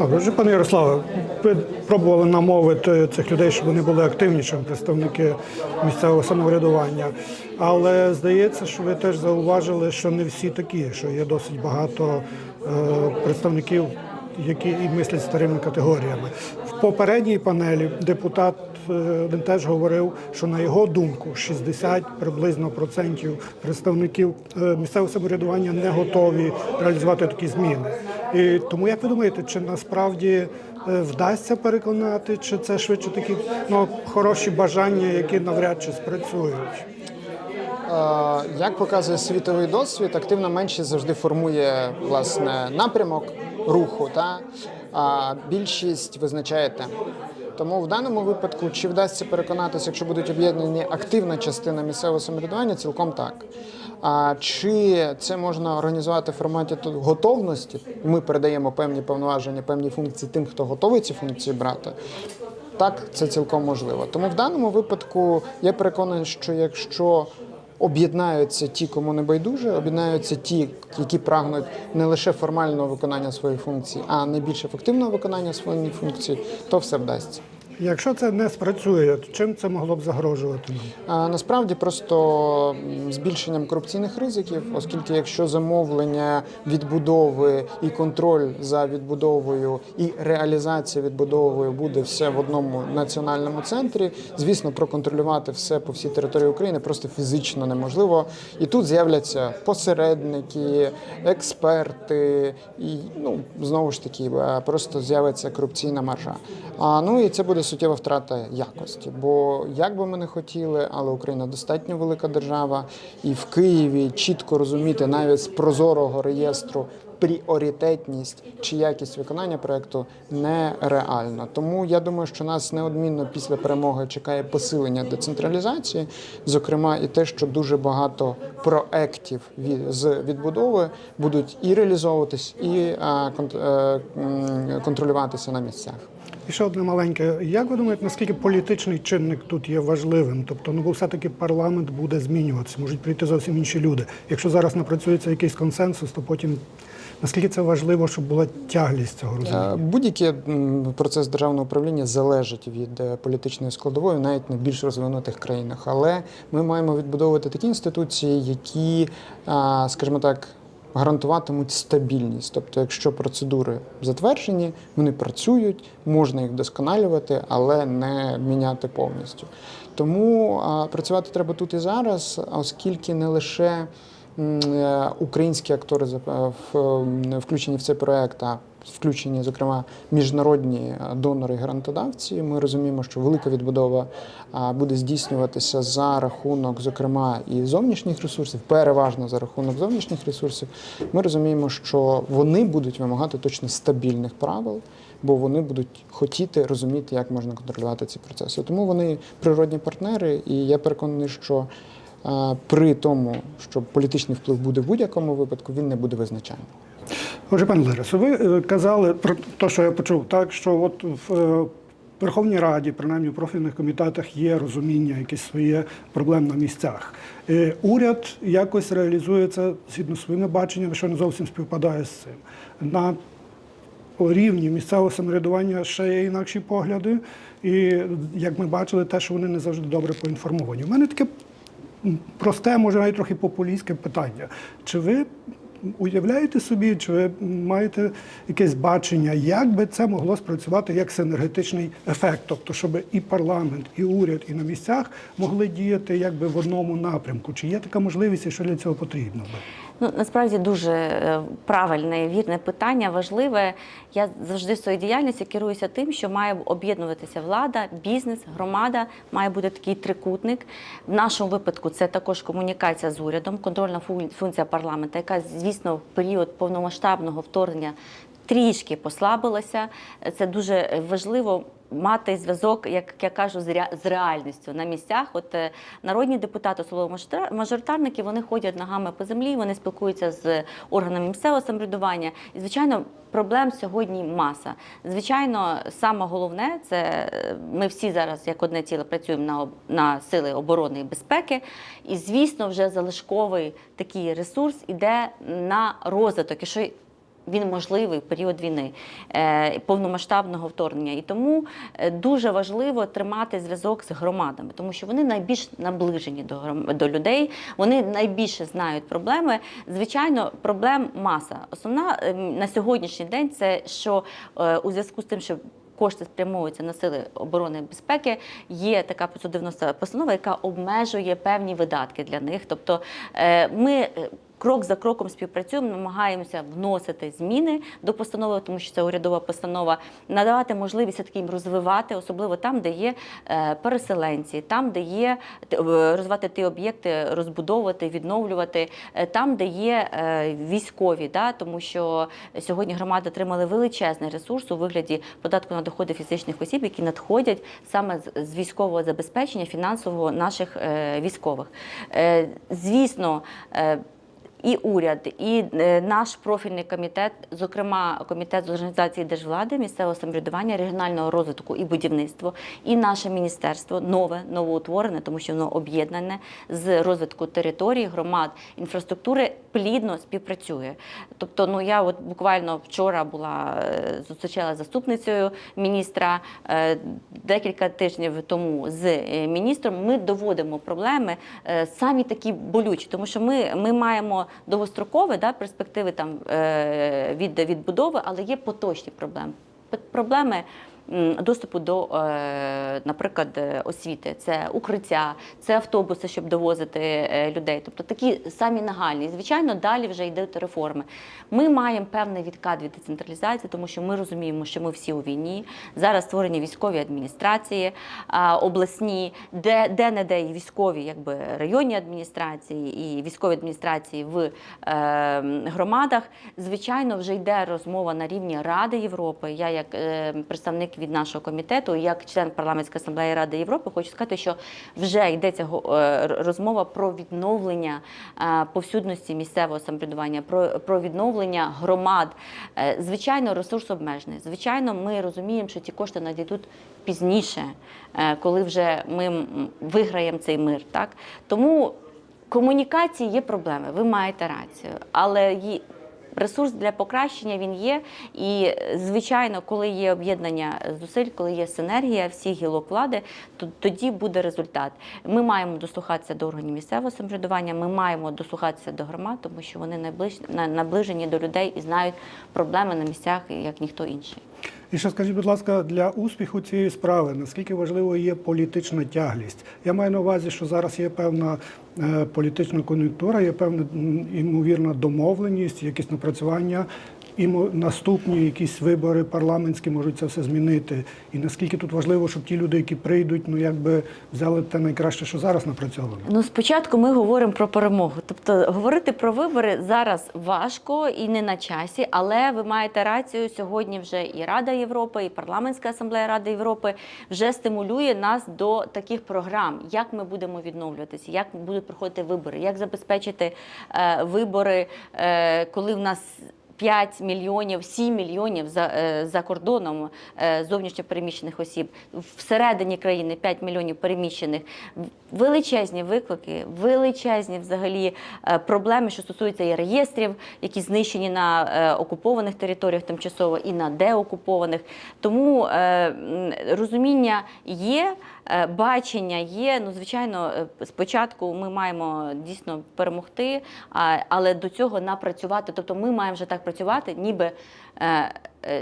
Вже пане Ярославе, ви пробували намовити цих людей, щоб вони були активнішими, представники місцевого самоврядування. Але здається, що ви теж зауважили, що не всі такі, що є досить багато е, представників, які і мислять старими категоріями. В попередній панелі депутат він теж говорив, що на його думку 60 приблизно процентів представників е, місцевого самоврядування не готові реалізувати такі зміни. І тому як ви думаєте, чи насправді е, вдасться переконати, чи це швидше такі ну, хороші бажання, які навряд чи спрацюють? Е, Як показує світовий досвід, активна меншість завжди формує власне напрямок руху, та а більшість визначає темп. Тому в даному випадку, чи вдасться переконатися, якщо будуть об'єднані активна частина місцевого самоврядування, цілком так. А чи це можна організувати в форматі готовності? Ми передаємо певні повноваження, певні функції тим, хто готовий ці функції брати. Так, це цілком можливо. Тому в даному випадку я переконаний, що якщо об'єднаються ті, кому не байдуже, об'єднаються ті, які прагнуть не лише формального виконання своїх функцій, а найбільш ефективного виконання своїх функцій, то все вдасться. Якщо це не спрацює, то чим це могло б загрожувати насправді просто збільшенням корупційних ризиків, оскільки якщо замовлення відбудови і контроль за відбудовою і реалізація відбудовою буде все в одному національному центрі, звісно, проконтролювати все по всій території України просто фізично неможливо. І тут з'являться посередники, експерти, і ну знову ж таки е, просто з'явиться корупційна маржа. А ну і це буде суттєва втрата якості. Бо як би ми не хотіли, але Україна достатньо велика держава, і в Києві чітко розуміти навіть з прозорого реєстру. Пріоритетність чи якість виконання проекту нереальна. Тому я думаю, що нас неодмінно після перемоги чекає посилення децентралізації, зокрема, і те, що дуже багато проектів з відбудови будуть і реалізовуватись, і е, м, контролюватися на місцях. І ще одне маленьке. Як ви думаєте, наскільки політичний чинник тут є важливим? Тобто, ну бо все-таки парламент буде змінюватися, можуть прийти зовсім інші люди. Якщо зараз напрацюється якийсь консенсус, то потім наскільки це важливо, щоб була тяглість цього розуміння? Е, Будь-який процес державного управління залежить від е, політичної складової, навіть на більш розвинутих країнах. Але ми маємо відбудовувати такі інституції, які, скажімо так, гарантуватимуть стабільність. Тобто, якщо процедури затверджені, вони працюють, можна їх вдосконалювати, але не міняти повністю. Тому працювати треба тут і зараз, оскільки не лише українські актори зап- включені в цей проект, а включені, зокрема, міжнародні е, донори і грантодавці. Ми розуміємо, що велика відбудова буде здійснюватися за рахунок, зокрема, і зовнішніх ресурсів, переважно за рахунок зовнішніх ресурсів. Ми розуміємо, що вони будуть вимагати точно стабільних правил, бо вони будуть хотіти розуміти, як можна контролювати ці процеси. Тому вони природні партнери, і я переконаний, що е, при тому, що політичний вплив буде в будь-якому випадку, він не буде визначальним. Отже, пане Лересу, ви е, казали про те, що я почув, так що от в е, Верховній Раді, принаймні в профільних комітетах, є розуміння, якесь своє проблем на місцях. Е, Уряд якось реалізує це згідно своїми баченнями, що не зовсім співпадає з цим. На рівні місцевого самоврядування ще є інакші погляди, і як ми бачили, те, що вони не завжди добре поінформовані. У мене таке просте, може навіть трохи популістське питання. Чи ви уявляєте собі, чи ви маєте якесь бачення, як би це могло спрацювати як синергетичний ефект? Тобто, щоб і парламент, і уряд, і на місцях могли діяти якби в одному напрямку? Чи є така можливість і що для цього потрібно? би? Ну насправді дуже е, правильне вірне питання, важливе. Я завжди в своїй діяльності керуюся тим, що має об'єднуватися влада, бізнес, громада, має бути такий трикутник. В нашому випадку це також комунікація з урядом, контрольна функція парламенту, яка, звісно, в період повномасштабного вторгнення трішки послабилася. Це дуже важливо. Мати зв'язок, як я кажу, з реальністю на місцях. От е, народні депутати, особливо мажоритарники, вони ходять ногами по землі, вони спілкуються з органами місцевого самоврядування. І звичайно, проблем сьогодні маса. Звичайно, саме головне це е, ми всі зараз як одне ціле працюємо на на сили оборони і безпеки. І звісно, вже залишковий такий ресурс іде на розвиток. І що він можливий в період війни, е, повномасштабного вторгнення. І тому е, дуже важливо тримати зв'язок з громадами, тому що вони найбільш наближені до до людей, вони найбільше знають проблеми. Звичайно, проблем маса. Основна е, на сьогоднішній день це що у зв'язку з тим, що Кошти спрямовуються на сили оборони і безпеки. Є така 590 постанова, яка обмежує певні видатки для них. Тобто ми крок за кроком співпрацюємо, намагаємося вносити зміни до постанови, тому що це урядова постанова, надавати можливість все-таки їм розвивати, особливо там, де є е, переселенці, там, де є е, розвивати ті об'єкти, розбудовувати, відновлювати, е, там, де є військові, да, тому що сьогодні громади отримали величезний ресурс у вигляді податку на доходи фізичних осіб, які надходять саме з- військового забезпечення фінансового наших військових. Звісно. І уряд, і е, наш профільний комітет, зокрема комітет з організації держвлади, місцевого самоврядування, регіонального розвитку і будівництва, і наше міністерство нове, новоутворене, тому що воно об'єднане з розвитку територій, громад, інфраструктури, плідно співпрацює. Тобто, ну я от буквально вчора була е, зустрічалася з заступницею міністра е, декілька тижнів тому з е, міністром. Ми доводимо проблеми самі такі болючі, тому що ми, ми маємо довгострокові да, перспективи там від відбудови, але є поточні проблеми. Проблеми доступу до, е, наприклад, е, освіти, це укриття, це автобуси, щоб довозити е, людей. Тобто такі самі нагальні. Звичайно, далі вже йдуть реформи. Ми маємо певний відкат від децентралізації, тому що ми розуміємо, що ми всі у війні. Зараз створені військові адміністрації обласні, де, де не де і військові, якби районні адміністрації і військові адміністрації в громадах. Звичайно, вже йде розмова на рівні Ради Європи. Я, як е, від нашого комітету, як член парламентської асамблеї Ради Європи, хочу сказати, що вже йдеться е, розмова про відновлення е, повсюдності місцевого самоврядування, про, відновлення громад. Е, Звичайно, ресурс обмежений. Звичайно, ми розуміємо, що ті кошти надійдуть пізніше, коли вже ми виграємо цей мир. Так тому комунікації є проблеми. Ви маєте рацію, але. Ресурс для покращення він є, і е, звичайно, коли є об'єднання зусиль, коли є синергія всіх гілок влади, то тоді буде результат. Ми маємо дослухатися до органів місцевого самоврядування, ми маємо дослухатися до громад, тому що вони наближені до людей і знають проблеми на місцях, як ніхто інший. І ще скажіть, будь ласка, для успіху цієї справи наскільки важливою є політична тяглість? Я маю на увазі, що зараз є певна е, політична кон'юнктура, є певна ймовірна домовленість, якісь напрацювання, і наступні якісь вибори парламентські можуть це все змінити. І наскільки тут важливо, щоб ті люди, які прийдуть, ну якби взяли те найкраще, що зараз напрацьовано. Ну, спочатку ми говоримо про перемогу. Тобто говорити про вибори зараз важко і не на часі, але ви маєте рацію. Сьогодні вже і Рада Європи, і парламентська асамблея Ради Європи вже стимулює нас до таких програм, як ми будемо відновлюватися, як будуть проходити вибори, як забезпечити е, вибори, е, коли в нас. 5 мільйонів, 7 мільйонів за, е, за кордоном е, зовнішньо переміщених осіб, всередині країни 5 мільйонів переміщених. Величезні виклики, величезні взагалі е, проблеми, що стосуються і реєстрів, які знищені на окупованих територіях тимчасово і на деокупованих. Тому розуміння є. Бачення є, ну звичайно, спочатку ми маємо дійсно перемогти, але до цього напрацювати. Тобто ми маємо вже так працювати, ніби е,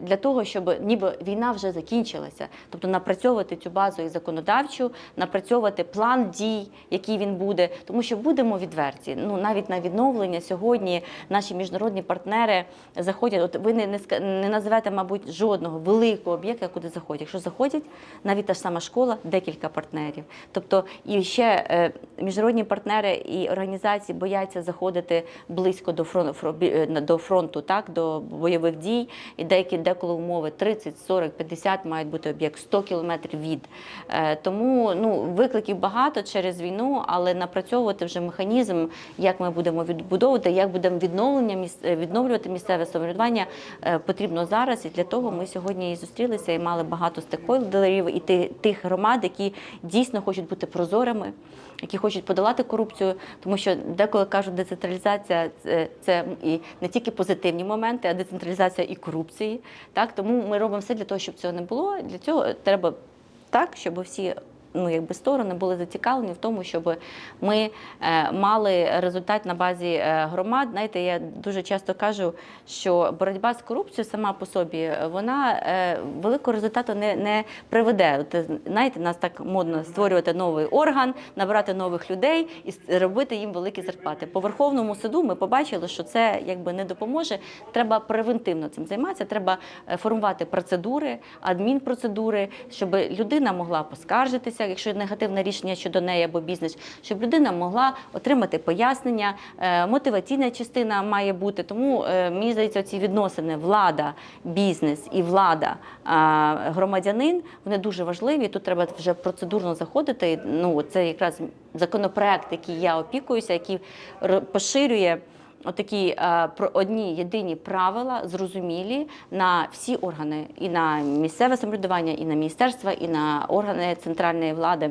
для того, щоб ніби війна вже закінчилася. Тобто напрацьовувати цю базу і законодавчу, напрацьовувати план дій, який він буде. Тому що будемо відверті. Ну навіть на відновлення сьогодні наші міжнародні партнери заходять. От ви не, не, не називете, мабуть, жодного великого об'єкта, куди заходять. Якщо заходять, навіть та ж сама школа, декілька партнерів. Тобто, і ще е, міжнародні партнери і організації бояться заходити близько до фронту, до фронту, так до бойових дій. І деякі деякі деколи умови 30, 40, 50 мають бути об'єкт 100 кілометрів від. Е, Тому ну, викликів багато через війну, але напрацьовувати вже механізм, як ми будемо відбудовувати, як будемо відновлення е, відновлювати місцеве самоврядування, е, потрібно зараз. І для того ми сьогодні і зустрілися і мали багато стейкхолдерів і ти- тих громад, які дійсно хочуть бути прозорими, які хочуть подолати корупцію, тому що деколи кажуть, децентралізація це, це і не тільки позитивні моменти, а децентралізація і корупції. Так тому ми робимо все для того, щоб цього не було. Для цього треба так, щоб всі. Ну, якби сторони були зацікавлені в тому, щоб ми е, мали результат на базі е, громад. Знаєте, я дуже часто кажу, що боротьба з корупцією сама по собі е, вона е, великого результату не, не приведе. От, знаєте, нас так модно створювати новий орган, набирати нових людей і робити їм великі зарплати. По Верховному суду ми побачили, що це якби не допоможе. Треба превентивно цим займатися. Треба формувати процедури, адмінпроцедури, щоб людина могла поскаржитися, якщо негативне рішення щодо неї або бізнес, щоб людина могла отримати пояснення. Е, Мотиваційна частина має бути. Тому е, мені здається, ці відносини влада, бізнес і влада, громадянин вони дуже важливі. Тут треба вже процедурно заходити. Ну це якраз законопроект, який я опікуюся, який поширює. Отакі е, одні єдині правила, зрозумілі на всі органи, і на місцеве самоврядування, і на міністерства, і на органи центральної влади,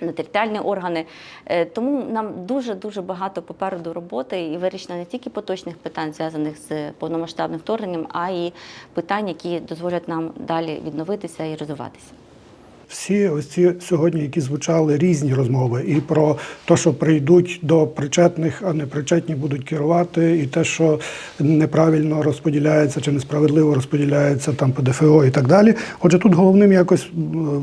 на територіальні органи. Е, Тому нам дуже дуже багато попереду роботи і вирішення не тільки поточних питань, зв'язаних з повномасштабним вторгненням, а й питань, які дозволять нам далі відновитися і розвиватися всі ось ці сьогодні, які звучали різні розмови, і про те, що прийдуть до причетних, а непричетні будуть керувати, і те, що неправильно розподіляється чи несправедливо розподіляється там по ДФО і так далі. Отже, тут головним якось е,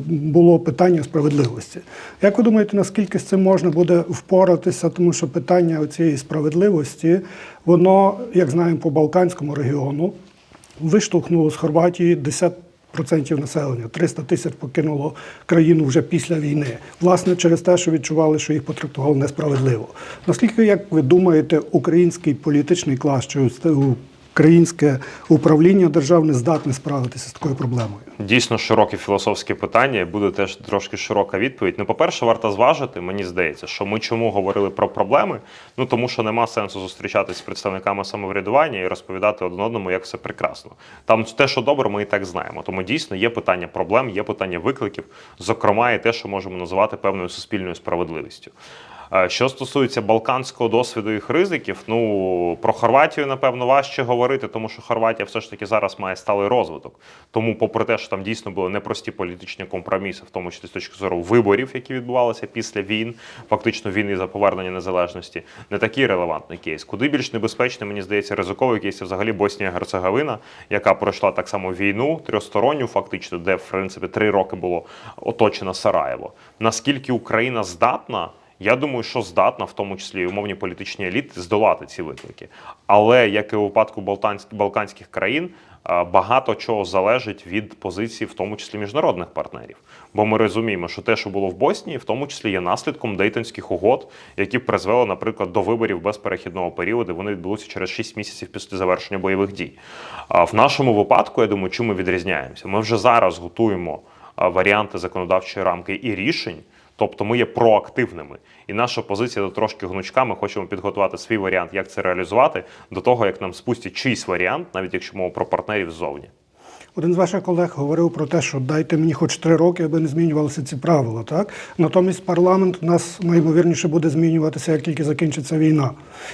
було питання справедливості. Як ви думаєте, наскільки з цим можна буде впоратися, тому що питання цієї справедливості, воно, як знаємо, по Балканському регіону. Виштовхнуло з Хорватії десят, Процентів населення, 300 тисяч покинуло країну вже після війни. Власне, через те, що відчували, що їх потрактували несправедливо. Наскільки, як ви думаєте, український політичний клас чи українське управління державне здатне справитися з такою проблемою? Дійсно широке філософське питання, буде теж трошки широка відповідь. Ну, по-перше, варто зважити, мені здається, що ми чому говорили про проблеми? Ну тому що нема сенсу зустрічатися з представниками самоврядування і розповідати один одному, як все прекрасно. Там те, що добре, ми і так знаємо. Тому дійсно є питання проблем, є питання викликів, зокрема, і те, що можемо називати певною суспільною справедливістю. Е, Що стосується балканського досвіду їх ризиків, ну про Хорватію напевно важче говорити, тому що Хорватія все ж таки зараз має сталий розвиток. Тому, попри те, що там дійсно були непрості політичні компроміси, в тому числі з точки зору виборів, які відбувалися після війн, фактично війни за повернення незалежності, не такий релевантний кейс. Куди більш небезпечний, мені здається, ризиковий кейс взагалі Боснія Герцеговина, яка пройшла так само війну трьохсторонню, фактично, де в принципі три роки було оточено Сараєво. Наскільки Україна здатна? Я думаю, що здатна, в тому числі і умовні політичні еліти, здолати ці виклики. Але як і у випадку балканських країн, багато чого залежить від позиції, в тому числі міжнародних партнерів. Бо ми розуміємо, що те, що було в Боснії, в тому числі є наслідком дейтонських угод, які призвели, наприклад, до виборів без перехідного періоду. Вони відбулися через 6 місяців після завершення бойових дій. В нашому випадку, я думаю, чим ми відрізняємося? Ми вже зараз готуємо варіанти законодавчої рамки і рішень. Тобто ми є проактивними, і наша позиція трошки гнучка. Ми хочемо підготувати свій варіант, як це реалізувати, до того як нам спустять чийсь варіант, навіть якщо мова про партнерів ззовні. Один з ваших колег говорив про те, що дайте мені хоч три роки, аби не змінювалися ці правила. Так натомість парламент у нас найімовірніше буде змінюватися, як тільки закінчиться війна.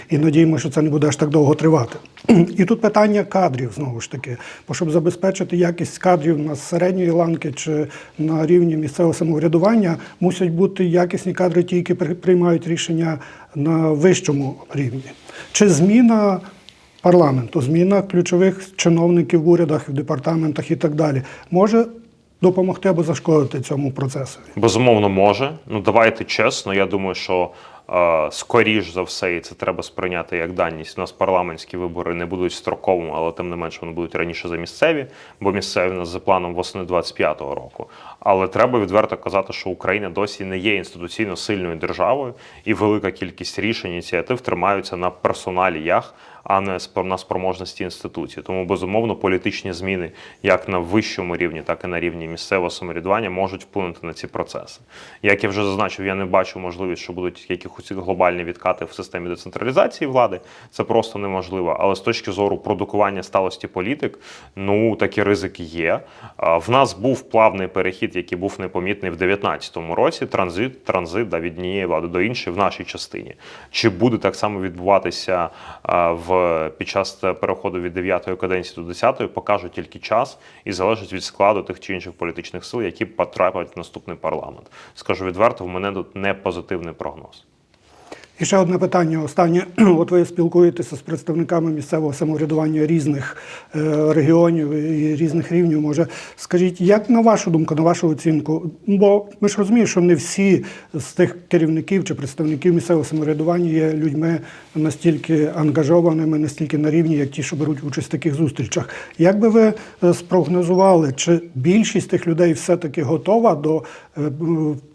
І надіємося, що це не буде аж так довго тривати. І тут питання кадрів знову ж таки. Бо щоб забезпечити якість кадрів на середньої ланки чи на рівні місцевого самоврядування, мусять бути якісні кадри, ті, які приймають рішення на вищому рівні. Чи зміна парламенту, зміна ключових чиновників в урядах, в департаментах і так далі може допомогти або зашкодити цьому процесу. Безумовно, може. Ну давайте чесно. Я думаю, що е, скоріш за все, і це треба сприйняти як даність. У нас парламентські вибори не будуть строковими, але тим не менше вони будуть раніше за місцеві, бо місцеві у нас за планом восени 25-го року. Але треба відверто казати, що Україна досі не є інституційно сильною державою, і велика кількість рішень ініціатив тримаються на персоналіях а не на спроможності інституції. Тому безумовно політичні зміни як на вищому рівні, так і на рівні місцевого самоврядування можуть вплинути на ці процеси. Як я вже зазначив, я не бачу можливість, що будуть якихось глобальні відкати в системі децентралізації влади. Це просто неможливо. Але з точки зору продукування сталості політик, ну такі ризики є. В нас був плавний перехід, який був непомітний в 2019 році. Транзит, транзит да, від однієї влади до іншої в нашій частині. Чи буде так само відбуватися а, в під час переходу від 9-ї каденції до 10-ї, покаже тільки час і залежить від складу тих чи інших політичних сил, які потраплять в наступний парламент. Скажу відверто, в мене тут не позитивний прогноз. І ще одне питання. Останнє. От ви спілкуєтеся з представниками місцевого самоврядування різних е, регіонів і різних рівнів. Може, скажіть, як на вашу думку, на вашу оцінку? Бо ми ж розуміємо, що не всі з тих керівників чи представників місцевого самоврядування є людьми настільки ангажованими, настільки на рівні, як ті, що беруть участь в таких зустрічах. Як би ви е, спрогнозували, чи більшість тих людей все-таки готова до е,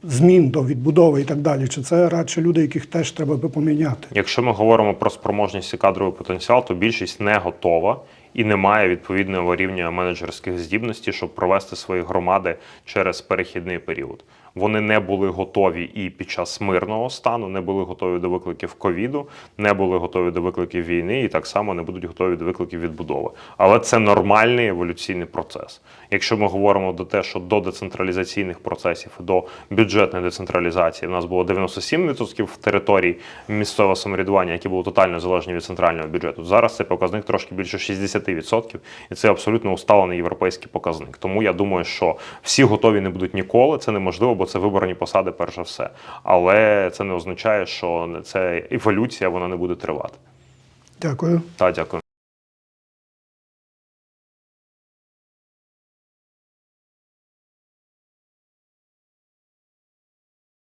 змін, до відбудови і так далі? Чи це радше люди, яких теж треба би поміняти? Якщо ми говоримо про спроможність і кадровий потенціал, то більшість не готова і не має відповідного рівня менеджерських здібностей, щоб провести свої громади через перехідний період. Вони не були готові і під час мирного стану, не були готові до викликів ковіду, не були готові до викликів війни, і так само не будуть готові до викликів відбудови. Але це нормальний еволюційний процес. Якщо ми говоримо до те, що до децентралізаційних процесів, до бюджетної децентралізації, в нас було 97% територій місцевого самоврядування, які були тотально залежні від центрального бюджету. Зараз цей показник трошки більше 60%, і це абсолютно усталений європейський показник. Тому я думаю, що всі готові не будуть ніколи. Це неможливо, бо це виборні посади, перш за все. Але це не означає, що це еволюція, вона не буде тривати. Дякую. Та дякую.